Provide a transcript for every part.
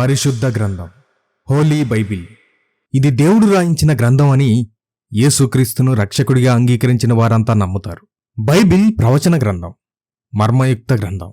పరిశుద్ధ గ్రంథం. Holy Bible. ఇది దేవుడు రాయించిన గ్రంథం అని యేసుక్రీస్తును రక్షకుడిగా అంగీకరించిన వారంతా నమ్ముతారు. బైబిల్ ప్రవచన గ్రంథం. మర్మయుక్త గ్రంథం.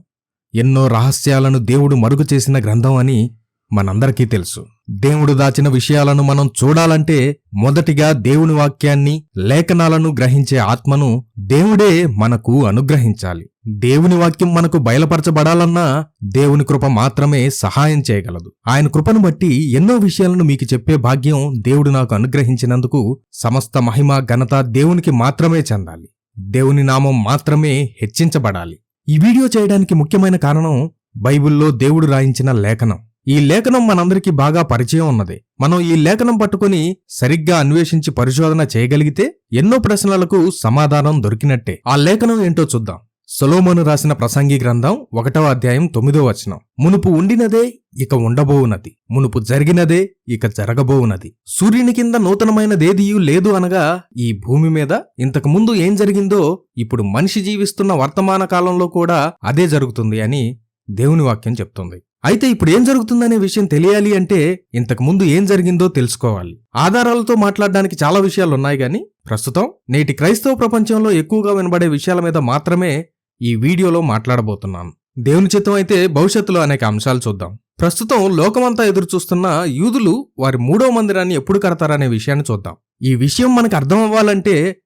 ఎన్నో రహస్యాలను దేవుడు మరుగు చేసిన గ్రంథం అని మనందరికీ తెలుసు. దేవుడు దాచిన విషయాలను మనం చూడాలంటే మొదటిగా దేవుని వాక్యాన్ని లేఖనాలను గ్రహించే ఆత్మను దేవుడే మనకు అనుగ్రహించాలి. దేవుని వాక్యం మనకు బయలుపరచబడాలన్నా దేవుని కృప మాత్రమే సహాయం చేయగలదు. ఆయన కృపను బట్టి ఎన్నో విషయాలను మీకు చెప్పే భాగ్యం దేవుడు నాకు అనుగ్రహించినందుకు సమస్త మహిమ ఘనత దేవునికి మాత్రమే చెందాలి. దేవుని నామం మాత్రమే హెచ్చించబడాలి. ఈ వీడియో చేయడానికి ముఖ్యమైన కారణం బైబిల్లో దేవుడు రాయించిన లేఖనం. ఈ లేఖనం మనందరికీ బాగా పరిచయం ఉన్నది. మనం ఈ లేఖనం పట్టుకుని సరిగ్గా అన్వేషించి పరిశోధన చేయగలిగితే ఎన్నో ప్రశ్నలకు సమాధానం దొరికినట్టే. ఆ లేఖనం ఏంటో చూద్దాం. సొలోమోను రాసిన ప్రసంగి గ్రంథం ఒకటవ అధ్యాయం తొమ్మిదో వచనం. మునుపు ఉండినదే ఇక ఉండబోవునది. మునుపు జరిగినదే ఇక జరగబోవునది. సూర్యుని కింద నూతనమైనదేదియూ లేదు అనగా ఈ భూమి మీద ఇంతకు ముందు ఏం జరిగిందో ఇప్పుడు మనిషి జీవిస్తున్న వర్తమాన కాలంలో కూడా అదే జరుగుతుంది అని దేవుని వాక్యం చెప్తుంది. అయితే ఇప్పుడు ఏం జరుగుతుందనే విషయం తెలియాలి అంటే ఇంతకు ముందు ఏం జరిగిందో తెలుసుకోవాలి. ఆధారాలతో మాట్లాడడానికి చాలా విషయాలు ఉన్నాయి గాని ప్రస్తుతం నేటి క్రైస్తవ ప్రపంచంలో ఎక్కువగా వినబడే విషయాల మీద మాత్రమే ఈ వీడియోలో మాట్లాడబోతున్నాను. దేవుని చిత్తం అయితే భవిష్యత్తులో అనేక అంశాలు చూద్దాం. ప్రస్తుతం లోకమంతా ఎదురు చూస్తున్న యూదులు వారి మూడో మందిరాన్ని ఎప్పుడు కడతారనే విషయాన్ని చూద్దాం. ఈ విషయం మనకు అర్థం అవ్వాలంటే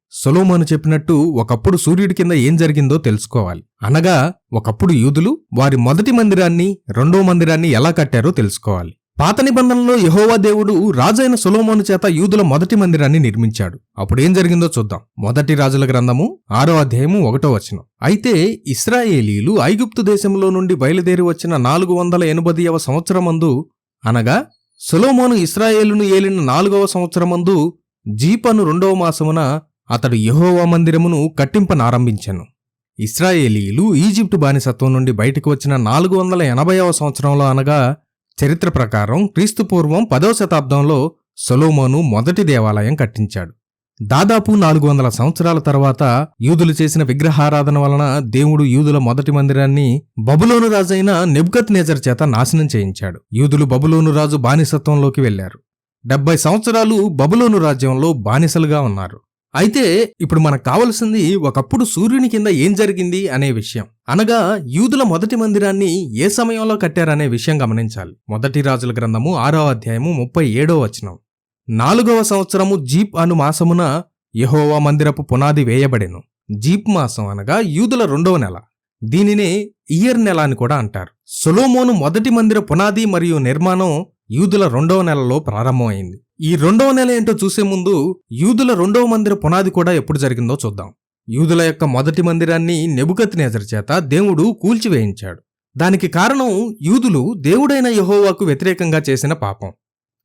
చెప్పినట్టు ఒకప్పుడు సూర్యుడి కింద ఏం జరిగిందో తెలుసుకోవాలి. అనగా ఒకప్పుడు యూదులు వారి మొదటి మందిరాన్ని రెండో మందిరాన్ని ఎలా కట్టారో తెలుసుకోవాలి. పాత నిబంధనలో యహోవా దేవుడు రాజైన సులోమోను చేత యూదుల మొదటి మందిరాన్ని నిర్మించాడు. అప్పుడు ఏం జరిగిందో చూద్దాం. మొదటి రాజుల గ్రంథము ఆరో అధ్యాయము ఒకటో వచనం. అయితే ఇస్రాయేలీలు ఐగుప్తు దేశంలో నుండి బయలుదేరి వచ్చిన నాలుగు వందల ఎనభైవ సంవత్సరమందు అనగా సులోమోను ఇస్రాయేలును ఏలిన నాలుగవ సంవత్సరమందు జీపను రెండవ మాసమున అతడు యహోవా మందిరమును కట్టింపనారంభించాను. ఇస్రాయేలీలు ఈజిప్టు బానిసత్వం నుండి బయటకు వచ్చిన నాలుగు వందల ఎనభైవ సంవత్సరంలో అనగా చరిత్ర ప్రకారం క్రీస్తుపూర్వం పదవ శతాబ్దంలో సొలోమోను మొదటి దేవాలయం కట్టించాడు. దాదాపు నాలుగు వందల సంవత్సరాల తర్వాత యూదులు చేసిన విగ్రహారాధన వలన దేవుడు యూదుల మొదటి మందిరాన్ని బబులోను రాజైన నిబ్గత్ నేజర్ చేత నాశనం చేయించాడు. యూదులు బబులోను రాజు బానిసత్వంలోకి వెళ్ళారు డెబ్బై సంవత్సరాలు బబులోను రాజ్యంలో బానిసలుగా ఉన్నారు. అయితే ఇప్పుడు మనకు కావలసింది ఒకప్పుడు సూర్యుని కింద ఏం జరిగింది అనే విషయం. అనగా యూదుల మొదటి మందిరాన్ని ఏ సమయంలో కట్టారనే విషయం గమనించాలి. మొదటి రాజుల గ్రంథము ఆరో అధ్యాయము ముప్పై ఏడో వచనం. నాలుగవ సంవత్సరము జీప్ అను మాసమున యహోవా మందిరపు పునాది వేయబడెను. జీప్ మాసం అనగా యూదుల రెండవ నెల. దీనినే ఇయర్ నెల అని కూడా అంటారు. సొలోమోను మొదటి మందిర పునాది మరియు నిర్మాణం యూదుల రెండవ నెలలో ప్రారంభమైంది. ఈ రెండవ నెల ఏంటో చూసే ముందు యూదుల రెండవ మందిర పునాది కూడా ఎప్పుడు జరిగిందో చూద్దాం. యూదుల యొక్క మొదటి మందిరాన్ని నెబుకత్ నేజర్ చేత దేవుడు కూల్చివేయించాడు. దానికి కారణం యూదులు దేవుడైన యహోవాకు వ్యతిరేకంగా చేసిన పాపం.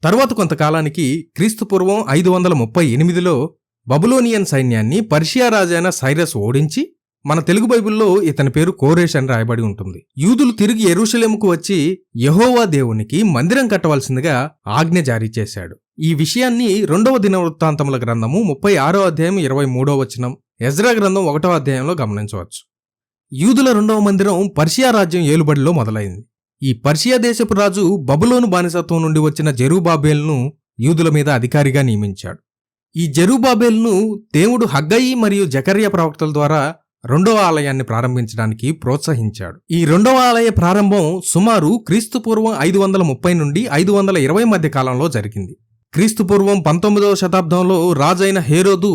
తరువాత కొంతకాలానికి క్రీస్తుపూర్వం ఐదు వందల ముప్పై ఎనిమిదిలో బబులోనియన్ సైన్యాన్ని పర్షియా రాజైన సైరస్ ఓడించి మన తెలుగు బైబిల్లో ఇతని పేరు కోరేష్ అని రాయబడి ఉంటుంది. యూదులు తిరిగి ఎరుషలేముకు వచ్చి యహోవా దేవునికి మందిరం కట్టవలసిందిగా ఆజ్ఞ జారీ చేశాడు. ఈ విషయాన్ని రెండవ దినవృత్తాంతముల గ్రంథము ముప్పై ఆరో అధ్యాయం ఇరవై మూడో వచనం ఎజ్రా గ్రంథం ఒకటో అధ్యాయంలో గమనించవచ్చు. యూదుల రెండవ మందిరం పర్షియా రాజ్యం ఏలుబడిలో మొదలైంది. ఈ పర్షియా దేశపు రాజు బబులోను బానిసత్వం నుండి వచ్చిన జెరూబాబేల్ను యూదుల మీద అధికారిగా నియమించాడు. ఈ జెరూబాబేల్ను దేవుడు హగ్గయి మరియు జకర్య ప్రవక్తల ద్వారా రెండవ ఆలయాన్ని ప్రారంభించడానికి ప్రోత్సహించాడు. ఈ రెండవ ఆలయ ప్రారంభం సుమారు క్రీస్తుపూర్వం ఐదు వందల ముప్పై నుండి ఐదు వందల ఇరవై మధ్య కాలంలో జరిగింది. క్రీస్తుపూర్వం పంతొమ్మిదవ శతాబ్దంలో రాజైన హేరోదు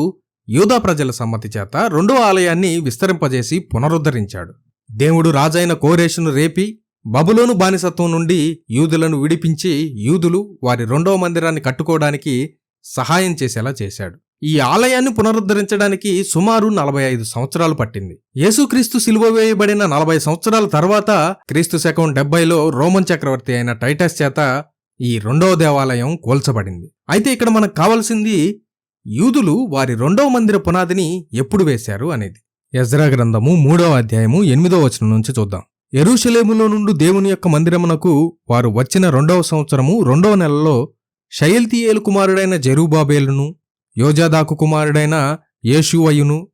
యూదా ప్రజల సమ్మతి చేత రెండో ఆలయాన్ని విస్తరింపజేసి పునరుద్ధరించాడు. దేవుడు రాజైన కోరేషును రేపి బబులోను బానిసత్వం నుండి యూదులను విడిపించి యూదులు వారి రెండవ మందిరాన్ని కట్టుకోవడానికి సహాయం చేసేలా చేశాడు. ఈ ఆలయాన్ని పునరుద్ధరించడానికి సుమారు నలభై ఐదు సంవత్సరాలు పట్టింది. యేసుక్రీస్తు సిలువ వేయబడిన నలభై సంవత్సరాల తర్వాత క్రీస్తు శకం డెబ్బైలో రోమన్ చక్రవర్తి అయిన టైటస్ చేత ఈ రెండవ దేవాలయం కూల్చబడింది. అయితే ఇక్కడ మనకు కావలసింది యూదులు వారి రెండవ మందిర పునాదిని ఎప్పుడు వేశారు అనేది. ఎజ్రా గ్రంథము మూడవ అధ్యాయము ఎనిమిదో వచనం నుంచి చూద్దాం. ఎరుషలేములో నుండి దేవుని యొక్క మందిరమునకు వారు వచ్చిన రెండవ సంవత్సరము రెండవ నెలలో షయల్తీయేలు కుమారుడైన జెరూబాబేలును యోజాదాకు కుమారుడైన యేషువయును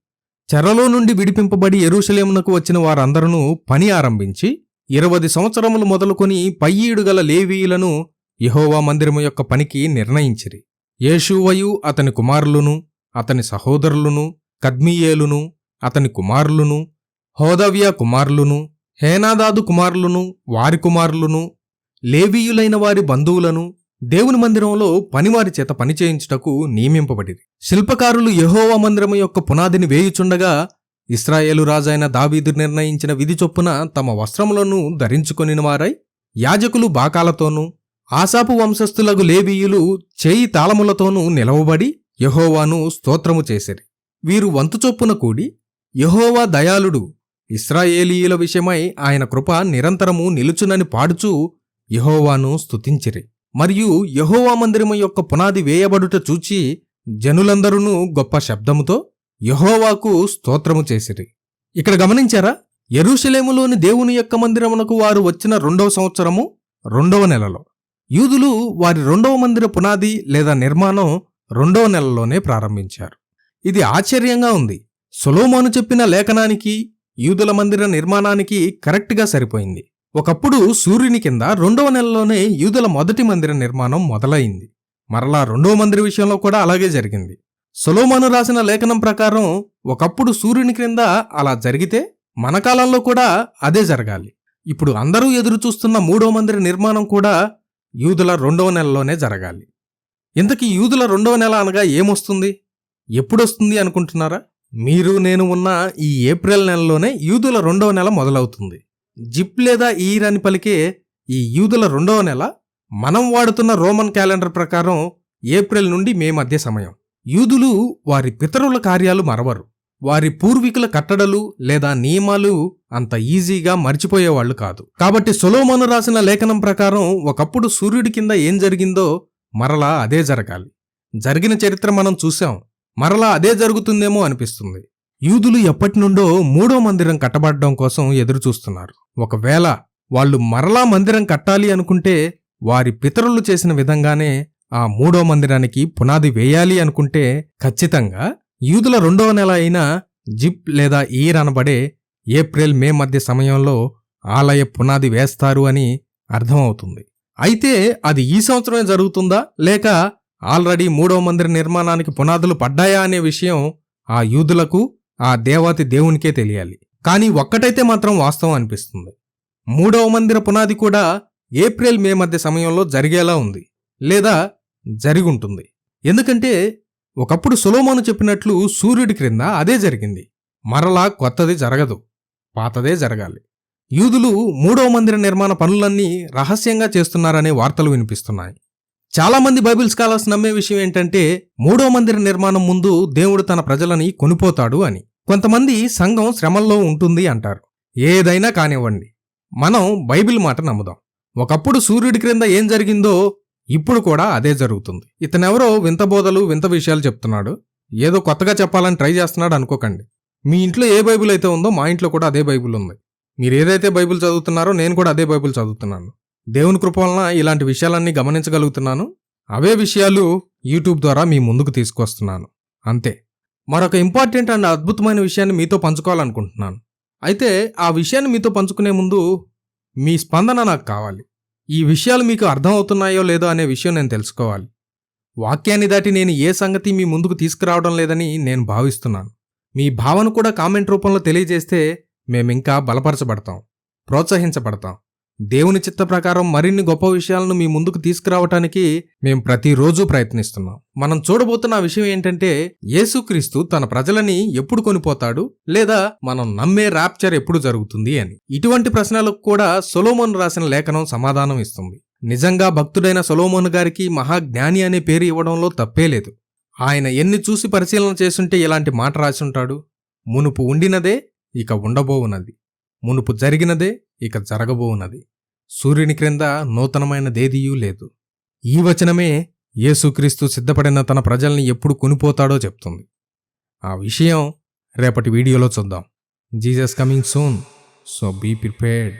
చెరలో నుండి విడిపింపబడి ఎరుషలేమునకు వచ్చిన వారందరూ పని ఆరంభించి ఇరవది సంవత్సరములు మొదలుకొని పై లేవీయులను యహోవా మందిరము యొక్క పనికి నిర్ణయించిరి. యేషూవయు అతని కుమారులును అతని సహోదరులును కద్మియేలును అతని కుమారులును హోదవ్య కుమారులును హేనాదాదు కుమారులును వారి కుమారులును లేవీయులైన వారి బంధువులను దేవుని మందిరంలో పనివారి చేత పనిచేయించుటకు నియమింపబడిరి. శిల్పకారులు యహోవా మందిరము యొక్క పునాదిని వేయుచుండగా ఇస్రాయేలు రాజైన దావీదు నిర్ణయించిన విధి చొప్పున తమ వస్త్రములను ధరించుకొనిన వారై యాజకులు బాకాలతోనూ ఆసాపు వంశస్థులగు లేవీయులు చేయి తాళములతోనూ నిలవబడి యెహోవాను స్తోత్రము చేసిరి. వీరు వంతు చొప్పున కూడి యహోవా దయాళుడు ఇస్రాయేలీయుల విషయమై ఆయన కృప నిరంతరము నిలుచునని పాడుచూ యహోవాను స్తుతించిరి. మరియు యహోవా మందిరము యొక్క పునాది వేయబడుట చూచి జనులందరూ గొప్ప శబ్దముతో యహోవాకు స్తోత్రము చేసిరి. ఇక్కడ గమనించారా? ఎరుషలేములోని దేవుని యొక్క మందిరమునకు వారు వచ్చిన రెండవ సంవత్సరము రెండవ నెలలో. యూదులు వారి రెండవ మందిర పునాది లేదా నిర్మాణం రెండవ నెలలోనే ప్రారంభించారు. ఇది ఆశ్చర్యంగా ఉంది. సొలోమోను చెప్పిన లేఖనానికి యూదుల మందిర నిర్మాణానికి కరెక్ట్గా సరిపోయింది. ఒకప్పుడు సూర్యుని కింద రెండవ నెలలోనే యూదుల మొదటి మందిర నిర్మాణం మొదలైంది. మరలా రెండవ మందిర విషయంలో కూడా అలాగే జరిగింది. సొలోమోను రాసిన లేఖనం ప్రకారం ఒకప్పుడు సూర్యుని క్రింద అలా జరిగితే మన కాలంలో కూడా అదే జరగాలి. ఇప్పుడు అందరూ ఎదురు చూస్తున్న మూడో మందిర నిర్మాణం కూడా యూదుల రెండవ నెలలోనే జరగాలి. ఇంతకీ యూదుల రెండవ నెల అనగా ఏమొస్తుంది? ఎప్పుడొస్తుంది అనుకుంటున్నారా? మీరు నేను ఉన్న ఈ ఏప్రిల్ నెలలోనే యూదుల రెండవ నెల మొదలవుతుంది. జిప్ లేదా ఈర్ అని పలికే ఈ యూదుల రెండవ నెల మనం వాడుతున్న రోమన్ క్యాలెండర్ ప్రకారం ఏప్రిల్ నుండి మే మధ్య సమయం. యూదులు వారి పితరుల కార్యాలు మరవరు. వారి పూర్వీకుల కట్టడలు లేదా నియమాలు అంత ఈజీగా మర్చిపోయేవాళ్ళు కాదు. కాబట్టి సొలోమోను రాసిన లేఖనం ప్రకారం ఒకప్పుడు సూర్యుడి కింద ఏం జరిగిందో మరలా అదే జరగాలి. జరిగిన చరిత్ర మనం చూశాం. మరలా అదే జరుగుతుందేమో అనిపిస్తుంది. యూదులు ఎప్పటి నుండో మూడో మందిరం కట్టబడడం కోసం ఎదురుచూస్తున్నారు. ఒకవేళ వాళ్ళు మరలా మందిరం కట్టాలి అనుకుంటే వారి పితరులు చేసిన విధంగానే ఆ మూడో మందిరానికి పునాది వేయాలి అనుకుంటే ఖచ్చితంగా యూదుల రెండవ నెల అయిన జిప్ లేదా ఈర్ అనబడే ఏప్రిల్ మే మధ్య సమయంలో ఆలయ పునాది వేస్తారు అని అర్థమవుతుంది. అయితే అది ఈ సంవత్సరమే జరుగుతుందా? లేక ఆల్రెడీ మూడవ మందిర నిర్మాణానికి పునాదులు పడ్డాయా అనే విషయం ఆ యూదులకు ఆ దేవాతి దేవునికే తెలియాలి. కానీ ఒక్కటైతే మాత్రం వాస్తవం అనిపిస్తుంది. మూడవ మందిర పునాది కూడా ఏప్రిల్ మే మధ్య సమయంలో జరిగేలా ఉంది. లేదా జరిగుంటుంది ఎందుకంటే ఒకప్పుడు సులోమోను చెప్పినట్లు సూర్యుడి క్రింద అదే జరిగింది. మరలా కొత్తది జరగదు. పాతదే జరగాలి. యూదులు మూడో మందిర నిర్మాణ పనులన్నీ రహస్యంగా చేస్తున్నారనే వార్తలు వినిపిస్తున్నాయి. చాలామంది బైబిల్ స్కాలర్స్ నమ్మే విషయం ఏంటంటే మూడో మందిర నిర్మాణం ముందు దేవుడు తన ప్రజలని కొనిపోతాడు అని. కొంతమంది సంఘం శ్రమల్లో ఉంటుంది అంటారు. ఏదైనా కానివ్వండి. మనం బైబిల్ మాట నమ్ముదాం. ఒకప్పుడు సూర్యుడి క్రింద ఏం జరిగిందో ఇప్పుడు కూడా అదే జరుగుతుంది. ఇతనెవరో వింత బోధలు వింత విషయాలు చెప్తున్నాడు. ఏదో కొత్తగా చెప్పాలని ట్రై చేస్తున్నాడు అనుకోకండి. మీ ఇంట్లో ఏ బైబిల్ అయితే ఉందో మా ఇంట్లో కూడా అదే బైబిల్ ఉంది. మీరు ఏదైతే బైబిల్ చదువుతున్నారో నేను కూడా అదే బైబిల్ చదువుతున్నాను. దేవుని కృప వలన ఇలాంటి విషయాలన్నీ గమనించగలుగుతున్నాను. అవే విషయాలు యూట్యూబ్ ద్వారా మీ ముందుకు తీసుకొస్తున్నాను. అంతే. మరొక ఇంపార్టెంట్ అండ్ అద్భుతమైన విషయాన్ని మీతో పంచుకోవాలనుకుంటున్నాను. అయితే ఆ విషయాన్ని మీతో పంచుకునే ముందు మీ స్పందన నాకు కావాలి. ఈ విషయాలు మీకు అర్థమవుతున్నాయో లేదో అనే విషయం నేను తెలుసుకోవాలి. వాక్యాన్ని దాటి నేను ఏ సంగతి మీ ముందుకు తీసుకురావడం లేదని నేను భావిస్తున్నాను. మీ భావన కూడా కామెంట్ రూపంలో తెలియజేస్తే మేమింకా బలపరచబడతాం ప్రోత్సహించబడతాం. దేవుని చిత్త ప్రకారం మరిన్ని గొప్ప విషయాలను మీ ముందుకు తీసుకురావటానికి మేం ప్రతిరోజు ప్రయత్నిస్తున్నాం. మనం చూడబోతున్న విషయం ఏంటంటే యేసుక్రీస్తు తన ప్రజలని ఎప్పుడు కొనిపోతాడు లేదా మనం నమ్మే ర్యాప్చర్ ఎప్పుడు జరుగుతుంది అని. ఇటువంటి ప్రశ్నలకు కూడా సొలోమోన్ రాసిన లేఖనం సమాధానం ఇస్తుంది. నిజంగా భక్తుడైన సొలోమోన్ గారికి మహాజ్ఞాని అనే పేరు ఇవ్వడంలో తప్పే లేదు. ఆయన ఎన్ని చూసి పరిశీలన చేసుంటే ఇలాంటి మాట రాసుంటాడు? మునుపు ఉండినదే ఇక ఉండబోవునది. మునుపు జరిగినదే ఇక జరగబోవున్నది. సూర్యుని క్రింద నూతనమైన దేదీయూ లేదు. ఈ వచనమే యేసుక్రీస్తు సిద్ధపడిన తన ప్రజల్ని ఎప్పుడు కొనిపోతాడో చెప్తుంది. ఆ విషయం రేపటి వీడియోలో చూద్దాం. Jesus coming soon. So be prepared.